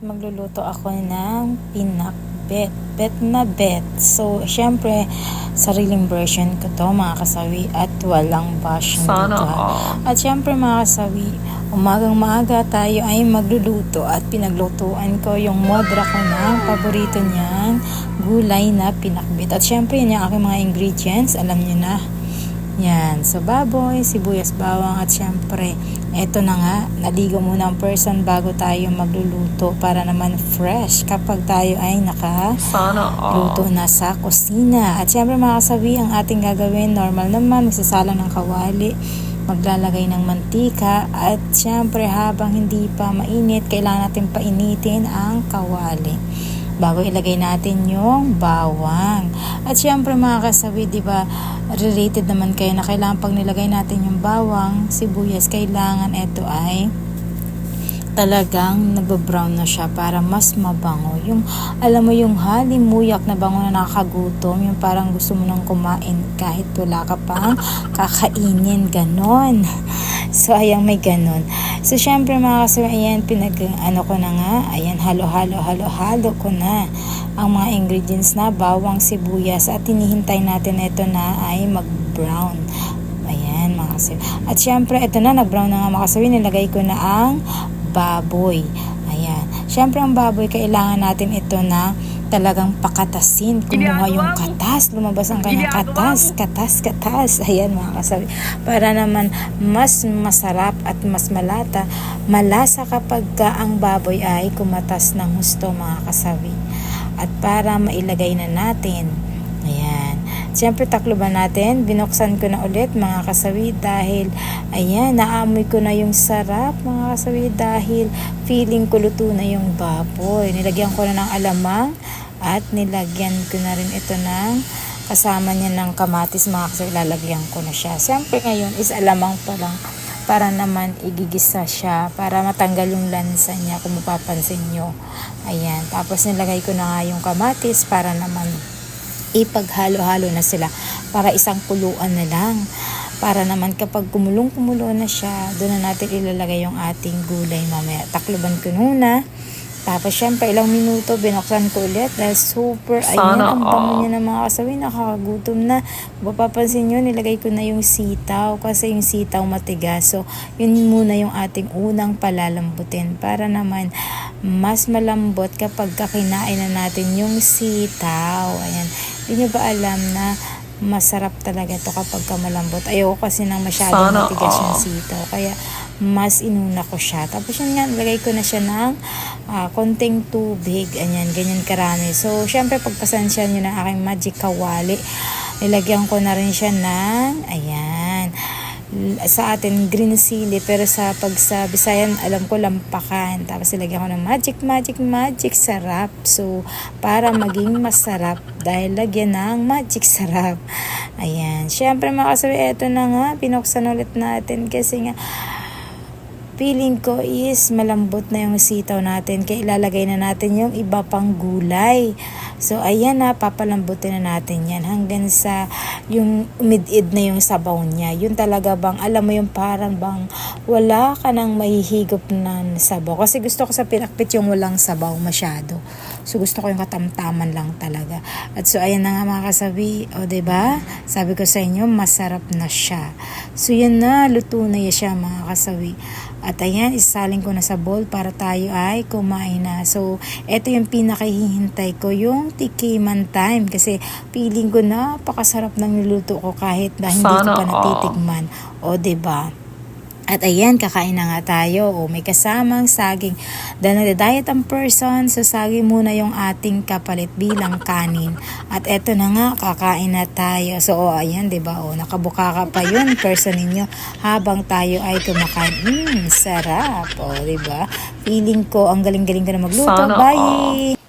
magluluto ako ng pinakbet. Bet na bet. So, syempre, sariling version ko to mga kasawi at walang bash Sana all. At syempre mga kasawi, umagang maaga tayo ay magluluto at pinaglutuan ko yung modra ko ng paborito niyang gulay na pinakbit. At syempre, yun yung aking mga ingredients. Alam niyo na. Yan. So, baboy, sibuyas, bawang, at syempre, eto na nga, naligo muna ang person bago tayo magluluto para naman fresh kapag tayo ay naka Sana all. luto na sa kusina. At syempre mga kasabi, ang ating gagawin, normal naman, magsasalang ng kawali, maglalagay ng mantika, at syempre habang hindi pa mainit, kailangan natin painitin ang kawali bago ilagay natin yung bawang. At syempre mga kasabi, di ba, related naman kayo na kailangan pag nilagay natin yung bawang, sibuyas, kailangan ito ay talagang nagbo-brown na siya para mas mabango. Yung, alam mo yung halimuyak na bango na nakakagutom, yung parang gusto mo nang kumain kahit wala ka pang kakainin, ganon. So, ayan, may ganon. So, syempre mga kasama, ayan, pinag, ano ko na nga, ayan, halo-halo, halo-halo ko na ang mga ingredients na bawang, sibuyas, at hinihintay natin ito na ay mag-brown. Ayan, mga kasawi. At syempre, ito na, nag-brown na nga mga kasawi, nilagay ko na ang baboy. Ayan. Syempre, ang baboy, kailangan natin ito na talagang pakatasin. Kumuha yung katas, lumabas ang kanyang katas, katas, katas. Ayan, mga kasawi. Para naman mas masarap at mas malata, malasa kapag ka ang baboy ay kumatas ng husto, mga kasawi. At para mailagay na natin, Siyempre takloban natin, binuksan ko na ulit mga kasawi dahil ayan, naamoy ko na yung sarap mga kasawi dahil feeling ko luto na yung baboy. Nilagyan ko na ng alamang at nilagyan ko na rin ito ng kasama niya ng kamatis mga kasawi, lalagyan ko na siya. Siyempre ngayon is alamang pa lang para naman igigisa siya para matanggal yung lansa niya kung mapapansin nyo. Ayan, tapos nilagay ko na nga yung kamatis para naman ipaghalo-halo na sila para isang kuluan na lang. Para naman kapag kumulong-kumulo na siya, doon na natin ilalagay yung ating gulay mamaya. Takloban ko muna. Tapos syempre ilang minuto binuksan ko ulit dahil super Sana ang bango niya ng mga kasawi nakakagutom na mapapansin nyo nilagay ko na yung sitaw kasi yung sitaw matigas so yun muna yung ating unang palalambutin para naman mas malambot kapag kakinain na natin yung sitaw ayan hindi nyo ba alam na masarap talaga to kapag ka malambot. Ayoko kasi nang masyadong Sana matigas yung sitaw. Kaya mas inuna ko siya. Tapos yun nga, lagay ko na siya ng ah, konting tubig. Ayan, ganyan karami. So, syempre pagpasensya nyo ng aking magic kawali, nilagyan ko na rin siya ng, ayan, sa atin green chili pero sa pag sa Bisayan alam ko lampakan. Tapos ilagyan ko ng magic magic magic sarap. So para maging masarap dahil lagyan ng magic sarap. Ayan. Syempre mga kasabi eto na nga pinuksan ulit natin kasi nga feeling ko is malambot na yung sitaw natin. Kaya ilalagay na natin yung iba pang gulay so ayan na papalambutin na natin yan hanggang sa yung umidid na yung sabaw niya. Yun talaga bang alam mo yung parang bang wala ka nang mahihigop na sabaw. Kasi gusto ko sa pinakpit yung walang sabaw masyado so gusto ko yung katamtaman lang talaga at so ayan na nga mga kasabi o ba diba? sabi ko sa inyo masarap na siya so yan na luto na yan siya mga kasawi at ayan, isasalin ko na sa bowl para tayo ay kumain na. So, ito yung pinakahihintay ko, yung tikiman time. Kasi feeling ko napakasarap ng niluto ko kahit na hindi ko Sana pa all. natitikman. O, ba At ayan, kakain na nga tayo. O, may kasamang saging. Dahil nagda-diet ang person, so saging muna yung ating kapalit bilang kanin. At eto na nga, kakain na tayo. So, o, ayan, di ba? O, nakabuka ka pa yun, person ninyo, habang tayo ay kumakain. Mmm, sarap. O, ba? Feeling ko, ang galing-galing ko na magluto. Sana Bye!